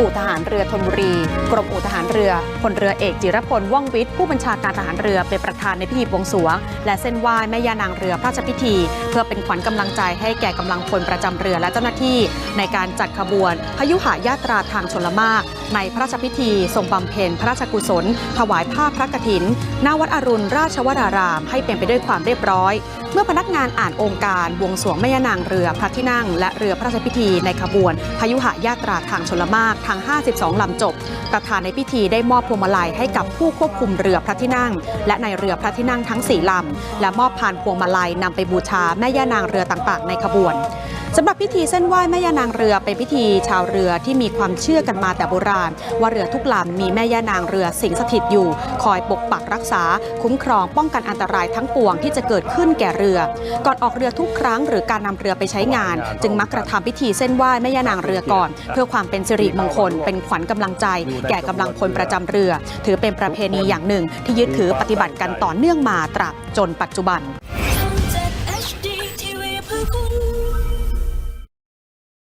อู่ทหารเรือธนบุรี กรมอู่ทหารเรือพลเรือเอกจิรพลว่องวิทย์ผู้บัญชาการทหารเรือเป็นประธานในพิธีบวงสรวง และเส้นไหว้แม่ย่านางเรือพระราชพิธี เพื่อเป็นขวัญกำลังใจให้แก่กำลังพลประจำเรือและเจ้าหน้าที่ ในการจัดขบวนพยุหายาตราทางชลมาก ในพระราชพิธี ทรงบำเพ็ญพระราชกุศล ถวายผ้าพระกฐินณวัดอรุณราชวราราม ให้เป็นไปด้วยความเรียบร้อย เมื่อพนักงานอ่านองค์การบวงสรวงแม่ย่านางเรือพระที่นั่ง และเรือพระราชพิธีในขบวนพยุหายาตราทางชลมากทั้ง 52 ลำจบ ประธานในพิธีได้มอบพวงมาลัยให้กับผู้ควบคุมเรือพระที่นั่ง และในเรือพระที่นั่งทั้ง 4 ลำ และมอบพานพวงมาลัยนำไปบูชาแม่ย่านางเรือต่างๆ ในขบวน สำหรับพิธีเส้นไหว้แม่ย่านางเรือเป็นพิธีชาวเรือที่มีความเชื่อกันมาแต่โบราณ ว่าเรือทุกลำมีแม่ย่านางเรือสิงสถิตอยู่ คอยปกปักรักษา คุ้มครองป้องกันอันตรายทั้งปวงที่จะเกิดขึ้นแก่เรือ ก่อนออกเรือทุกครั้ง หรือการนำเรือไปใช้งาน จึงมักกระทำพิธีเส้นไหว้แม่ย่านางเรือก่อน เพื่อความเป็นสิริมงคล เป็นขวัญกำลังใจ แก่กำลังพลประจำเรือ ถือเป็นประเพณีอย่างหนึ่ง ที่ยึดถือปฏิบัติกันต่อเนื่องมาตราบจนปัจจุบัน